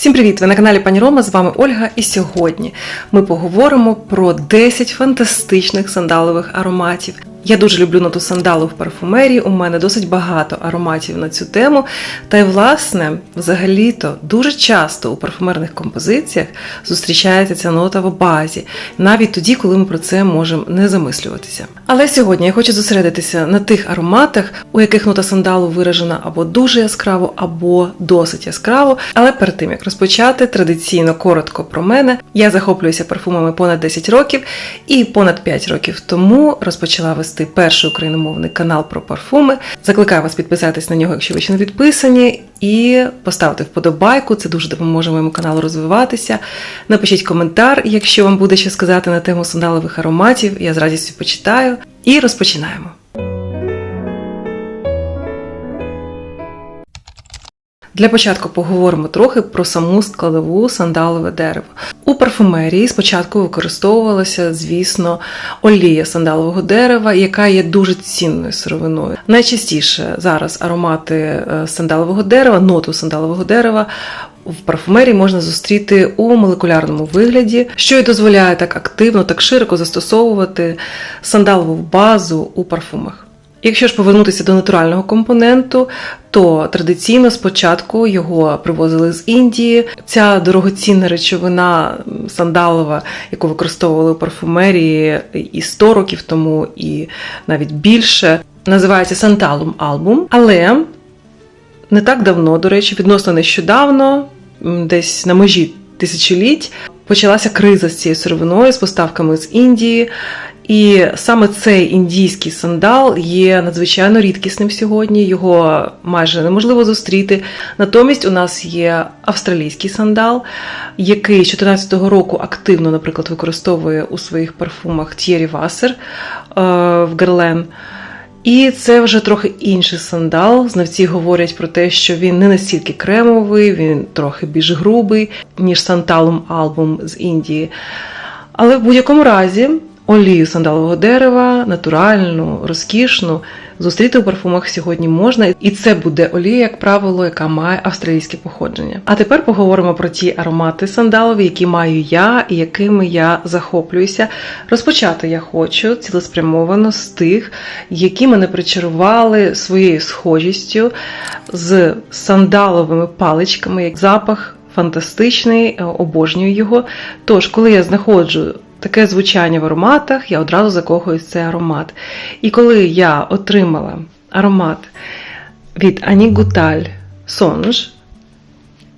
Всім привіт! Ви на каналі Пані Рома. З вами Ольга. І сьогодні ми поговоримо про 10 фантастичних сандалових ароматів. Я дуже люблю ноту сандалу в парфумерії. У мене досить багато ароматів на цю тему. Та й, власне, взагалі-то дуже часто у парфумерних композиціях зустрічається ця нота в базі, навіть тоді, коли ми про це можемо не замислюватися. Але сьогодні я хочу зосередитися на тих ароматах, у яких нота сандалу виражена або дуже яскраво, або досить яскраво. Але перед тим як розпочати, традиційно коротко про мене. Я захоплююся парфумами понад 10 років і понад 5 років тому розпочала перший україномовний канал про парфуми. Закликаю вас підписатись на нього, якщо ви ще не підписані, і поставити вподобайку. Це дуже допоможе моєму каналу розвиватися. Напишіть коментар, якщо вам буде що сказати на тему сандалових ароматів. Я з радістю почитаю. І розпочинаємо. Для початку поговоримо трохи про саму складову сандалове дерево. У парфумерії спочатку використовувалася, звісно, олія сандалового дерева, яка є дуже цінною сировиною. Найчастіше зараз аромати е, сандалового дерева, ноту сандалового дерева. В парфумерії можна зустріти у молекулярному вигляді, що й дозволяє так активно, так широко застосовувати сандалову базу у парфумах. Якщо ж повернутися до натурального компоненту, то традиційно спочатку його привозили з Індії. Ця дорогоцінна речовина сандалова, яку використовували у парфумерії і 100 років тому, і навіть більше, називається Санталум Албум. Але не так давно, до речі, відносно нещодавно, десь на межі тисячоліть, почалася криза з цією сировиною, з поставками з Індії. І саме цей індійський сандал є надзвичайно рідкісним сьогодні. Його майже неможливо зустріти. Натомість у нас є австралійський сандал, який з 2014 року активно, наприклад, використовує у своїх парфумах Т'єрі Вассер е, в Герлен. І це вже трохи інший сандал. Знавці говорять про те, що він не настільки кремовий, він трохи більш грубий, ніж санталум албум з Індії. Але в будь-якому разі олію сандалового дерева, натуральну, розкішну, зустріти у парфумах сьогодні можна, і це буде олія, як правило, яка має австралійське походження. А тепер поговоримо про ті аромати сандалові, які маю я і якими я захоплююся. Розпочати я хочу цілеспрямовано з тих, які мене причарували своєю схожістю з сандаловими паличками, як запах. Фантастичний, обожнюю його. Тож, коли я знаходжу таке звучання в ароматах, я одразу закохуюсь в цей аромат. І коли я отримала аромат від Ані Гуталь Сонж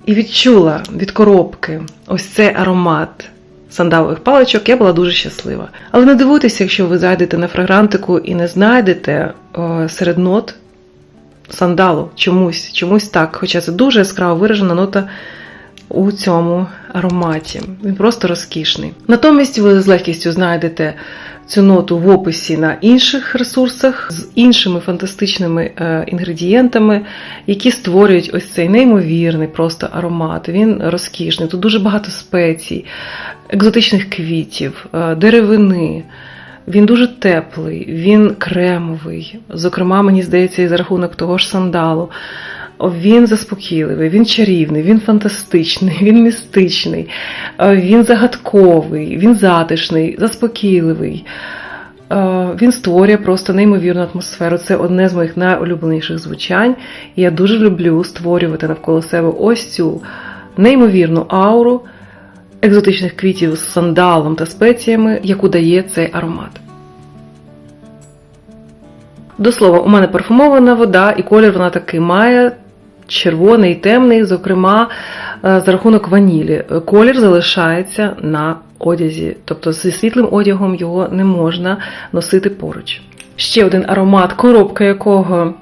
і відчула від коробки ось цей аромат сандалових паличок, я була дуже щаслива. Але не дивуйтеся, якщо ви зайдете на фрагрантику і не знайдете о, серед нот сандалу чомусь, чомусь так, хоча це дуже яскраво виражена нота у цьому ароматі. Він просто розкішний. Натомість ви з легкістю знайдете цю ноту в описі на інших ресурсах з іншими фантастичними е, інгредієнтами, які створюють ось цей неймовірний просто аромат. Він розкішний. Тут дуже багато спецій, екзотичних квітів, е, деревини. Він дуже теплий, він кремовий. Зокрема, мені здається, і за рахунок того ж сандалу. Він заспокійливий, він чарівний, він фантастичний, він містичний, е, він загадковий, він затишний, заспокійливий. Е, Він створює просто неймовірну атмосферу. Це одне з моїх найулюбленіших звучань. І я дуже люблю створювати навколо себе ось цю неймовірну ауру екзотичних квітів з сандалом та спеціями, яку дає цей аромат. До слова, у мене парфумована вода, і колір вона таки має червоний темний, зокрема, е, за рахунок ванілі. Колір залишається на одязі, тобто зі світлим одягом його не можна носити поруч. Ще один аромат, коробка якого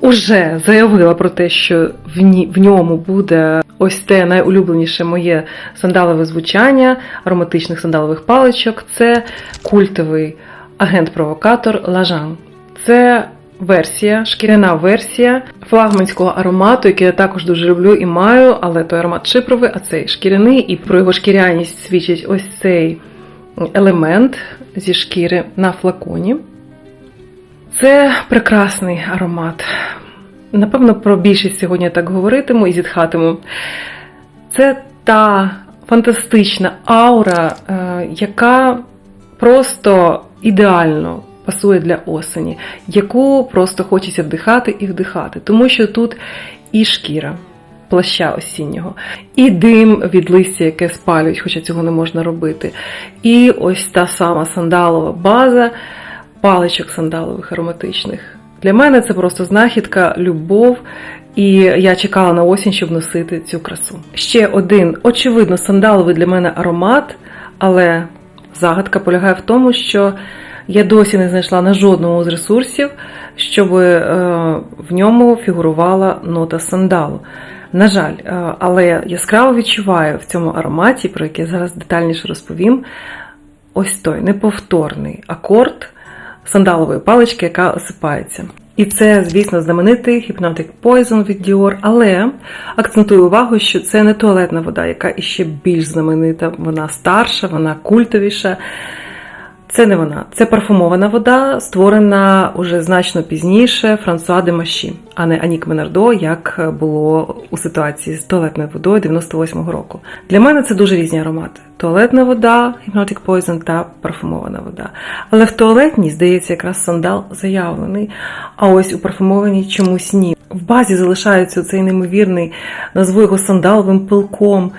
уже заявила про те, що в ньому буде ось те найулюбленіше моє сандалове звучання ароматичних сандалових паличок. Це культовий агент-провокатор Лажан. Це версія, шкіряна версія флагманського аромату, який я також дуже люблю і маю, але той аромат шипровий, а цей шкіряний, і про його шкіряність свідчить ось цей елемент зі шкіри на флаконі. Це прекрасний аромат. Напевно, про більшість сьогодні так говоритиму і зітхатиму. Це та фантастична аура, е, яка просто ідеально пасує для осені, яку просто хочеться вдихати і вдихати, тому що тут і шкіра. Плаща осіннього, і дим від листя, яке спалюють, хоча цього не можна робити. І ось та сама сандалова база паличок сандалових ароматичних. Для мене це просто знахідка, любов, і я чекала на осінь, щоб носити цю красу. Ще один, очевидно, сандаловий для мене аромат, але загадка полягає в тому, що я досі не знайшла на жодному з ресурсів, щоб е, в ньому фігурувала нота сандалу. На жаль, е, але яскраво відчуваю в цьому ароматі, про який зараз детальніше розповім, ось той неповторний акорд сандалової палички, яка осипається. І це, звісно, знаменитий Hypnotic Poison від Dior, але акцентую увагу, що це не туалетна вода, яка іще більш знаменита, вона старша, вона культовіша. Це не вона, це парфумована вода, створена уже значно пізніше Франсуа де Маші, а не Анік Менардо, як було у ситуації з туалетною водою 98-го року. Для мене це дуже різні аромати: туалетна вода, Hypnotic Poison та парфумована вода. Але в туалетній, здається, якраз сандал заявлений. А ось у парфумованій чомусь ні. В базі залишається цей неймовірний, назву його сандаловим пилком,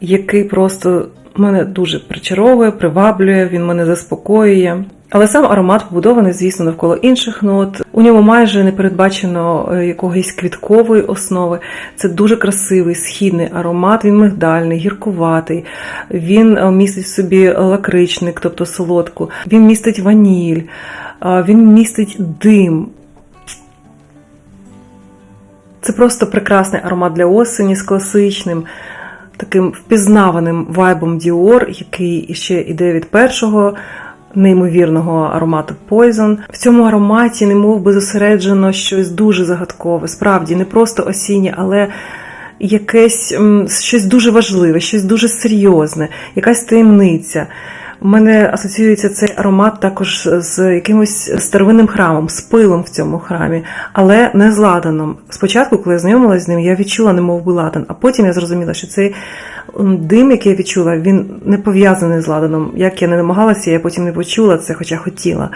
який просто мене дуже причаровує, приваблює, він мене заспокоює. Але сам аромат побудований, звісно, навколо інших нот. У ньому майже не передбачено е, якоїсь квіткової основи. Це дуже красивий східний аромат. Він мигдальний, гіркуватий. Він е, містить в собі лакричник, тобто солодку. Він містить ваніль, е, він містить дим. Це просто прекрасний аромат для осені з класичним таким впізнаваним вайбом Dior, який ще іде від першого неймовірного аромату Poison. В цьому ароматі не мов би зосереджено щось дуже загадкове, справді не просто осіннє, але якесь щось дуже важливе, щось дуже серйозне, якась таємниця. У мене асоціюється цей аромат також з якимось старовинним храмом, з пилом в цьому храмі, але не з ладаном. Спочатку, коли я знайомилася з ним, я відчула немов би ладан, а потім я зрозуміла, що цей дим, який я відчула, він не пов'язаний з ладаном. Як я не намагалася, я потім не почула це, хоча хотіла.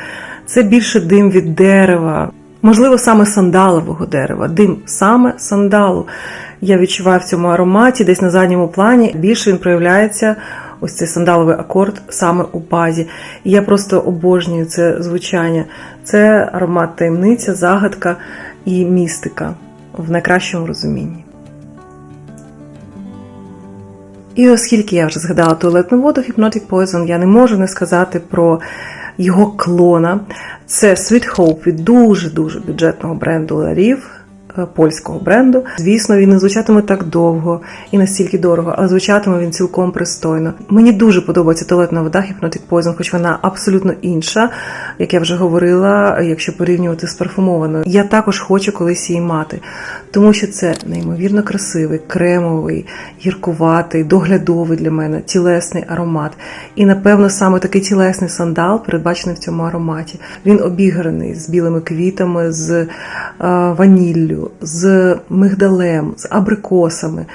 Це більше дим від дерева. Можливо, саме сандалового дерева, дим саме сандалу. Я відчуваю в цьому ароматі, десь на задньому плані. Більше він проявляється ось цей сандаловий акорд саме у базі. І я просто обожнюю це звучання. Це аромат таємниця, загадка і містика в найкращому розумінні. І оскільки я вже згадала туалетну воду Hypnotic Poison, я не можу не сказати про його клона. Це Sweet Hope від дуже-дуже бюджетного бренду е, польського бренду. Звісно, він не звучатиме так довго і настільки дорого, але звучатиме він цілком пристойно. Мені дуже подобається туалетна вода Hypnotic Poison, хоч вона абсолютно інша, як я вже говорила, якщо порівнювати з парфумованою. Я також хочу колись її мати, тому що це неймовірно красивий, кремовий, гіркуватий, доглядовий для мене, тілесний аромат. І, напевно, саме такий тілесний сандал передбачений в цьому ароматі. Він обіграний з білими квітами, з е, з мигдалем, з абрикосами.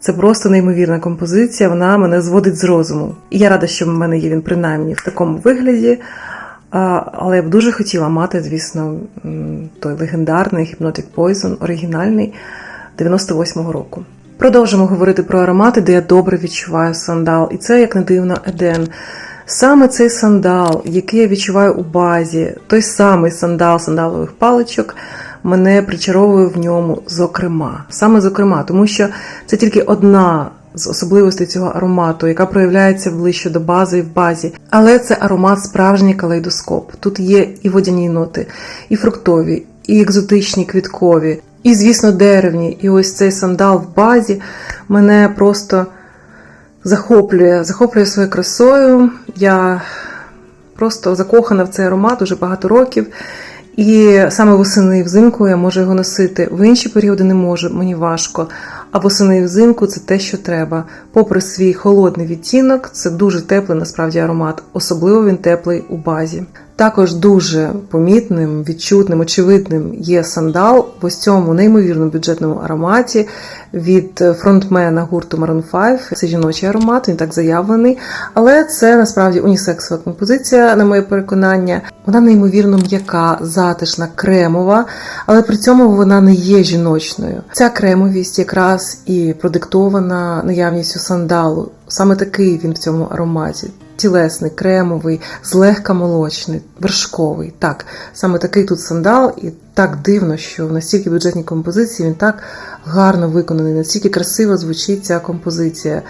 Це просто неймовірна композиція, вона мене зводить з розуму. І я рада, що в мене є він принаймні в такому вигляді. Але я б дуже хотіла мати, звісно, той легендарний Hypnotic Poison, оригінальний 98-го року. Продовжимо говорити про аромати, де я добре відчуваю сандал. І це, як не дивно, Еден. Саме цей сандал, який я відчуваю у базі, той самий сандал сандалових паличок, мене причаровує в ньому, зокрема. Саме зокрема, тому що це тільки одна з особливостей цього аромату, яка проявляється ближче до бази і в базі. Але це аромат справжній калейдоскоп. Тут є і водяні ноти, і фруктові, і екзотичні квіткові, і, звісно, деревні. І ось цей сандал в базі мене просто захоплює, захоплює своєю красою. Я просто закохана в цей аромат уже багато років. І саме восени взимку я можу його носити. В інші періоди не можу, мені важко. А восени і взимку це те, що треба. Попри свій холодний відтінок, це дуже теплий насправді аромат. Особливо він теплий у базі. Також дуже помітним, відчутним, очевидним є сандал в ось цьому неймовірно бюджетному ароматі від фронтмена гурту Maroon 5. Це жіночий аромат, він так заявлений. Але це насправді унісексова композиція, на моє переконання. Вона неймовірно м'яка, затишна, кремова, але при цьому вона не є жіночною. Ця кремовість якраз і продиктована наявністю сандалу. Саме такий він в цьому ароматі. Тілесний, кремовий, злегка молочний, вершковий. Так, саме такий тут сандал, і так дивно, що в настільки бюджетній композиції він так гарно виконаний, настільки красиво звучить ця композиція.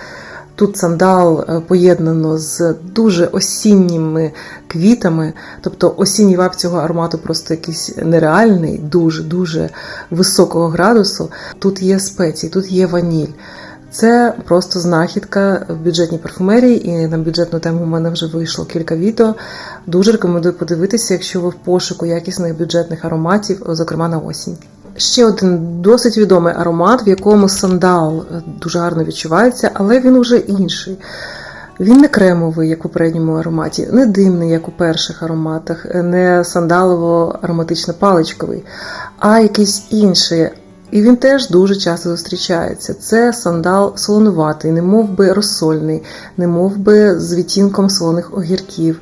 Тут сандал е, поєднано з дуже осінніми квітами, тобто осінній вап цього аромату просто якийсь нереальний, дуже-дуже високого градусу. Тут є спеції, тут є ваніль. Це просто знахідка в бюджетній парфумерії, і на бюджетну тему в мене вже вийшло кілька відео. Дуже рекомендую подивитися, якщо ви в пошуку якісних бюджетних ароматів, зокрема на осінь. Ще один досить відомий аромат, в якому сандал дуже гарно відчувається, але він уже інший. Він не кремовий, як у передньому ароматі, не димний, як у перших ароматах, не сандалово-ароматично-паличковий, а якийсь інший. І він теж дуже часто зустрічається. Це сандал солонуватий, не мов би розсольний, не мов би з відтінком солоних огірків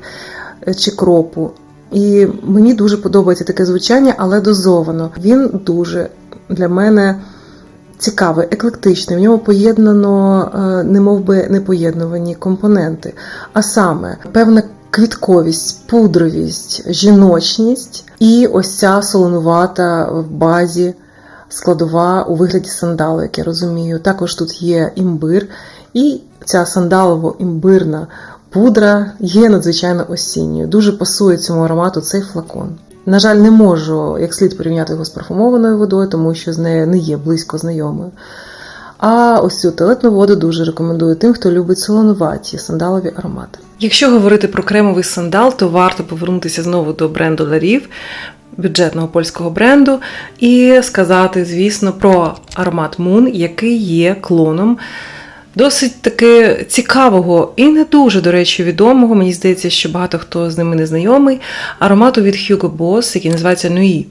чи кропу. І мені дуже подобається таке звучання, але дозовано. Він дуже для мене цікавий, еклектичний. В ньому поєднано, не мов би непоєднувані компоненти, а саме певна квітковість, пудровість, жіночність і ось ця солонувата в базі складова у вигляді сандалу, як я розумію. Також тут є імбир, і ця сандалово-імбирна пудра є надзвичайно осінньою. Дуже пасує цьому аромату цей флакон. На жаль, не можу як слід порівняти його з парфумованою водою, тому що з нею не є близько знайомою. А ось цю туалетну воду дуже рекомендую тим, хто любить солонуваті сандалові аромати. Якщо говорити про кремовий сандал, то варто повернутися знову до бренду Ларів, бюджетного польського бренду, і сказати, звісно, про аромат Moon, який є клоном. Досить таки цікавого і не дуже, до речі, відомого. Мені здається, що багато хто з ними не знайомий. Аромату від Hugo Boss, який називається Nui.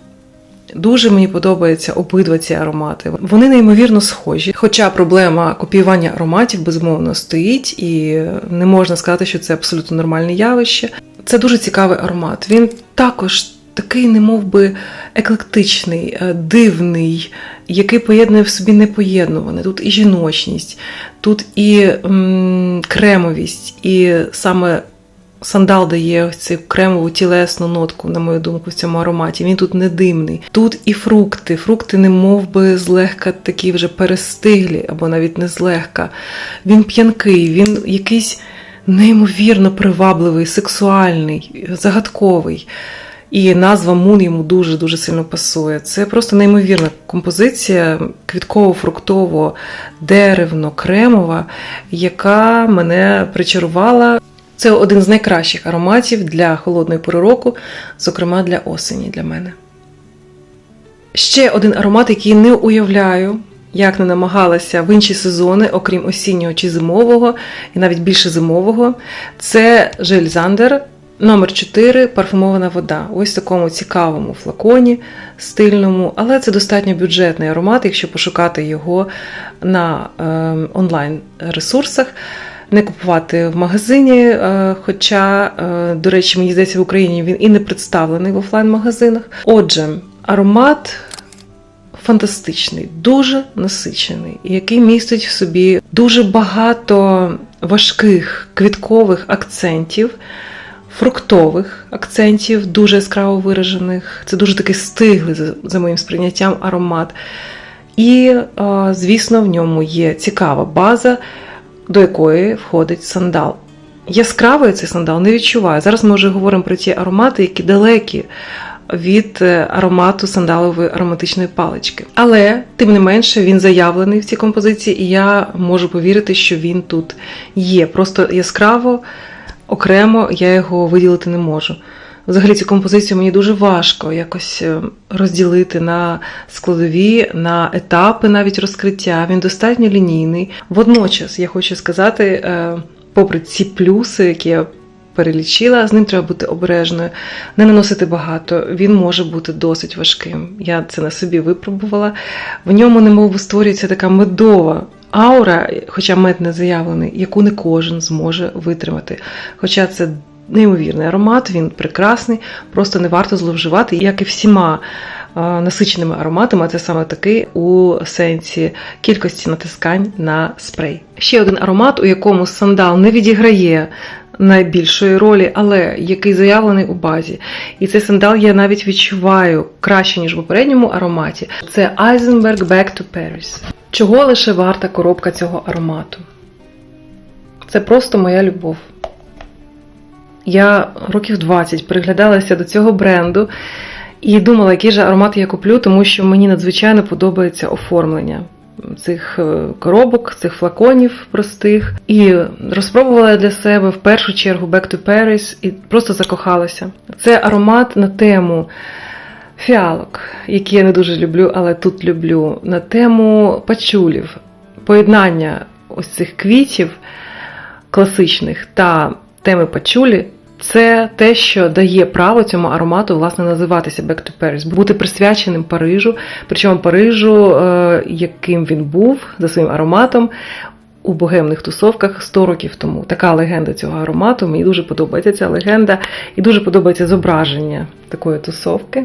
Дуже мені подобаються обидва ці аромати. Вони неймовірно схожі. Хоча проблема копіювання ароматів безумовно стоїть, і не можна сказати, що це абсолютно нормальне явище. Це дуже цікавий аромат. Він також такий, не би, еклектичний, дивний, який поєднує в собі непоєднуване. Тут і жіночність, тут і м, кремовість, і саме Сандал дає цю кремову тілесну нотку, на мою думку, в цьому ароматі. Він тут не димний. Тут і фрукти. Фрукти, не би, злегка такі вже перестиглі, або навіть не злегка. Він п'янкий, він якийсь неймовірно привабливий, сексуальний, загадковий. І назва Мун йому дуже-дуже сильно пасує. Це просто неймовірна композиція, квітково-фруктово, деревно-кремова, яка мене причарувала. Це один з найкращих ароматів для холодної пори року, зокрема для осені для мене. Ще один аромат, який не уявляю, як не намагалася в інші сезони, окрім осіннього чи зимового, і навіть більше зимового, це Жель Зандер номер 4 парфумована вода. Ось в такому цікавому флаконі, стильному, але це достатньо бюджетний аромат, якщо пошукати його на е, онлайн-ресурсах не купувати в магазині. е, Хоча, е, до речі, мені здається, в Україні він і не представлений в офлайн-магазинах. Отже, аромат. Фантастичний, дуже насичений, який містить в собі дуже багато важких квіткових акцентів, фруктових акцентів, дуже яскраво виражених. Це дуже такий стиглий, за, моїм сприйняттям, аромат. І, звісно, в ньому є цікава база до якої входить сандал. Яскравий цей сандал не відчуваю. Зараз ми вже говоримо про ті аромати, які далекі від е, аромату сандалової ароматичної палички. Але, тим не менше, він заявлений в цій композиції, і я можу повірити, що він тут є. Просто яскраво, окремо я його виділити не можу. Взагалі цю композицію мені дуже важко якось е, розділити на складові, на етапи навіть розкриття. Він достатньо лінійний. Водночас я хочу сказати, е, попри ці плюси, які я перелічила. З ним треба бути обережною, не наносити багато. Він може бути досить важким. Я це на собі випробувала. В ньому, немов створюється така медова. Аура, хоча мед не заявлений, яку не кожен зможе витримати. Хоча це неймовірний аромат, він прекрасний, просто не варто зловживати, як і всіма е, насиченими ароматами, це саме такий у сенсі кількості натискань на спрей. Ще один аромат, у якому сандал не відіграє найбільшої ролі, але який заявлений у базі. І цей сандал я навіть відчуваю краще, ніж в попередньому ароматі. Це Eisenberg Back to Paris. Чого лише варта коробка цього аромату? Це просто моя любов. Я років 20 приглядалася до цього бренду і думала, який же аромат я куплю, тому що мені надзвичайно подобається оформлення цих е, коробок, цих флаконів простих. І розпробувала для себе в першу чергу Back to Paris і просто закохалася. Це аромат на тему. Фіалок, які я не дуже люблю, але тут люблю, на тему пачулів, поєднання ось цих квітів класичних та теми пачулі це те, що дає право цьому аромату власне називатися Back to Paris, бути присвяченим Парижу, причому Парижу, е, яким він був за своїм ароматом. У богемних тусовках 100 років тому. Така легенда цього аромату. Мені дуже подобається ця легенда, і дуже подобається зображення такої тусовки.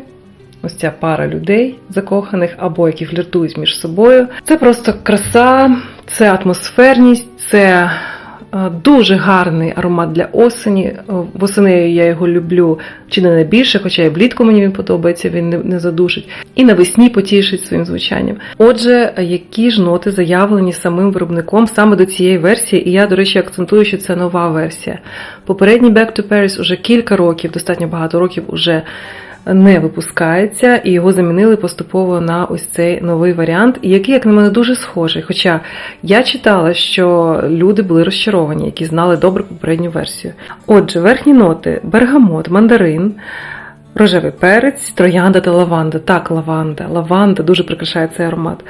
Ось ця пара людей закоханих або які фліртують між собою. Це просто краса, це атмосферність, це Е, Дуже гарний аромат для осені. Е, Восени я його люблю чи не найбільше, хоча і влітку мені він подобається, він не, задушить. І навесні потішить своїм звучанням. Отже, які ж ноти заявлені самим виробником саме до цієї версії, і я, до речі, акцентую, що це нова версія. Попередній Back to Paris уже кілька років, достатньо багато років уже не випускається, і його замінили поступово на ось цей новий варіант, який, як на мене, дуже схожий. Хоча я читала, що люди були розчаровані, які знали добре попередню версію. Отже, верхні ноти: бергамот, мандарин. Рожевий перець, троянда та лаванда. Так, лаванда. Лаванда дуже прикрашає цей аромат.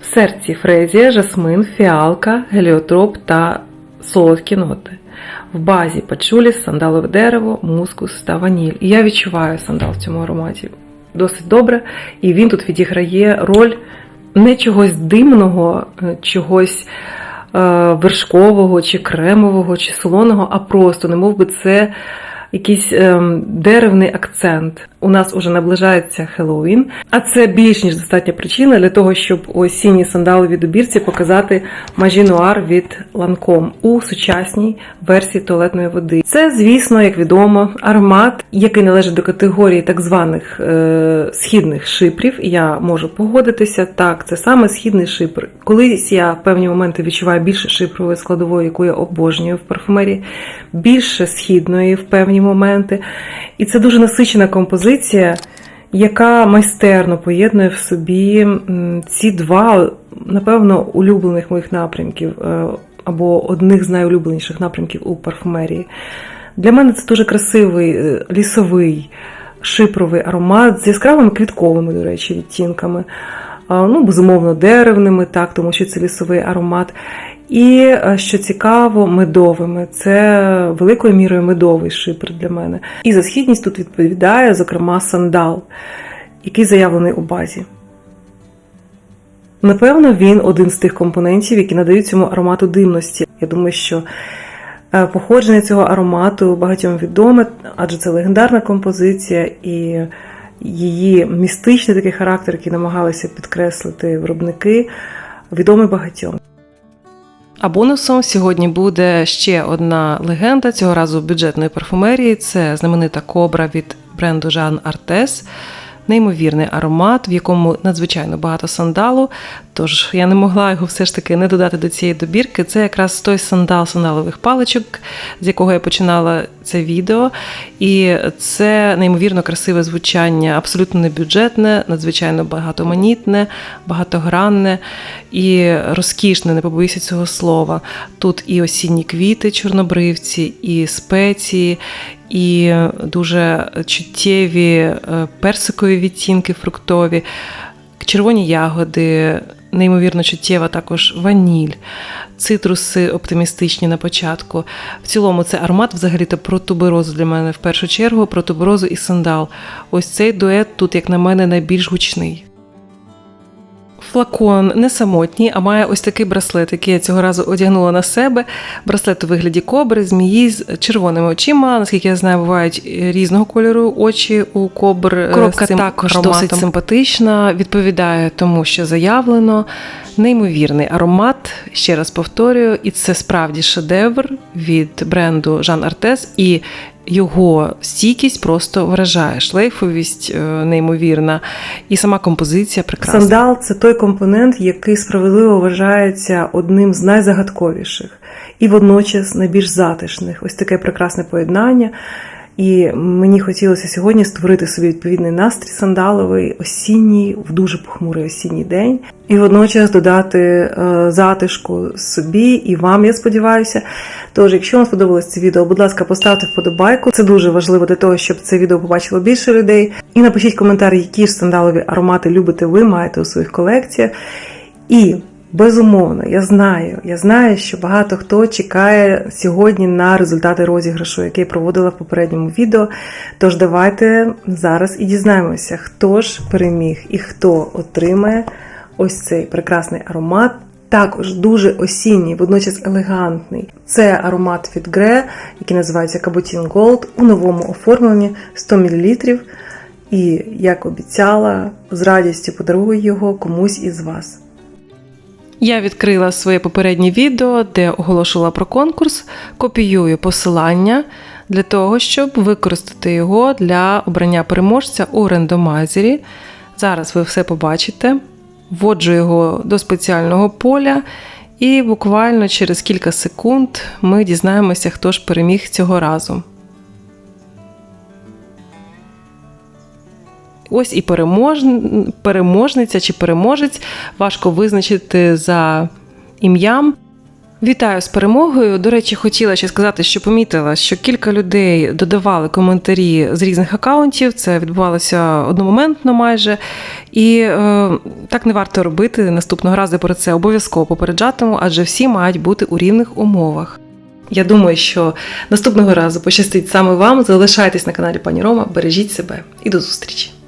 В серці фрезія, жасмин, фіалка, геліотроп та солодкі ноти в базі пачулі, сандалове дерево, мускус та ваніль. І я відчуваю сандал в цьому ароматі досить добре, і він тут відіграє роль не чогось димного, е, чогось е, вершкового, чи кремового, чи солоного, а просто, немов би це якийсь ем, деревний акцент. У нас уже наближається Хеллоуін, а це більш ніж достатня причина для того, щоб у осінній сандаловій добірці показати мажінуар від Ланком у сучасній версії туалетної води. Це, звісно, як відомо, аромат, який належить до категорії так званих е, східних шипрів. Я можу погодитися. Так, це саме східний шипр. Колись я в певні моменти відчуваю більше шипрової складової, яку я обожнюю в парфумерії, більше східної в певні моменти. І це дуже насичена композиція, яка майстерно поєднує в собі ці два, напевно, улюблених моїх напрямків, е, або одних з найулюбленіших напрямків у парфумерії. Для мене це дуже красивий е, лісовий шипровий аромат з яскравими квітковими, до речі, відтінками. Ну, безумовно, деревними, так, тому що це лісовий аромат. І е, що цікаво, медовими. Це великою мірою медовий шипр для мене. І за східність тут відповідає, зокрема, сандал, який заявлений у базі. Напевно, він один з тих компонентів, які надають цьому аромату димності. Я думаю, що е, походження цього аромату багатьом відоме, адже це легендарна композиція і її містичний такий характер, який намагалися підкреслити виробники, відомий багатьом. А бонусом сьогодні буде ще одна легенда цього разу бюджетної парфумерії. Це знаменита кобра від бренду Жан Artes неймовірний аромат, в якому надзвичайно багато сандалу. Тож я не могла його все ж таки не додати до цієї добірки. Це якраз той сандал сандалових паличок, з якого я починала це відео. І це неймовірно красиве звучання, абсолютно небюджетне, надзвичайно багатоманітне, багатогранне і розкішне, не побоюся цього слова. Тут і осінні квіти, чорнобривці, і спеції, і дуже чуттєві е, персикові відтінки фруктові, червоні ягоди, неймовірно чуттєва також ваніль, цитруси оптимістичні на початку. В цілому це аромат взагалі-то про туберозу для мене в першу чергу, про туберозу і сандал. Ось цей дует тут, як на мене, найбільш гучний. Флакон не самотній, а має ось такий браслет, який я цього разу одягнула на себе. Браслет у вигляді кобри, змії з червоними очима. Наскільки я знаю, бувають різного кольору очі у кобр. е, Коробка цим також ароматом. досить симпатична, відповідає тому, що заявлено. Неймовірний аромат, ще раз повторюю, і це справді шедевр від бренду Жан Артес. І його стійкість просто вражає. Шлейфовість е, неймовірна, і сама композиція прекрасна. Сандал це той компонент, який справедливо вважається одним з найзагадковіших і водночас найбільш затишних. Ось таке прекрасне поєднання. І мені хотілося сьогодні створити собі відповідний настрій сандаловий, осінній, в дуже похмурий осінній день, і водночас додати е, затишку собі і вам, я сподіваюся. Тож, якщо вам сподобалось це відео, будь ласка, поставте вподобайку. Це дуже важливо для того, щоб це відео побачило більше людей. І напишіть коментар, які ж сандалові аромати любите ви, маєте у своїх колекціях. І безумовно, я знаю, я знаю, що багато хто чекає сьогодні на результати розіграшу, який я проводила в попередньому відео. Тож давайте зараз і дізнаємося, хто ж переміг і хто отримає ось цей прекрасний аромат. Також дуже осінній, водночас елегантний. Це аромат від Гре, який називається Cabotin Gold у новому оформленні 100 мл. І, як обіцяла, з радістю подарую його комусь із вас. Я відкрила своє попереднє відео, де оголошувала про конкурс, копіюю посилання для того, щоб використати його для обрання переможця у рандомайзері. Зараз ви все побачите. Вводжу його до спеціального поля, і буквально через кілька секунд ми дізнаємося, хто ж переміг цього разу. Ось і перемож... переможниця чи переможець важко визначити за ім'ям. Вітаю з перемогою. До речі, хотіла ще сказати, що помітила, що кілька людей додавали коментарі з різних акаунтів. Це відбувалося одномоментно майже. І е, так не варто робити. Наступного разу про це обов'язково попереджатиму, адже всі мають бути у рівних умовах. Я думаю, що наступного разу пощастить саме вам. Залишайтесь на каналі Пані Рома, бережіть себе і до зустрічі!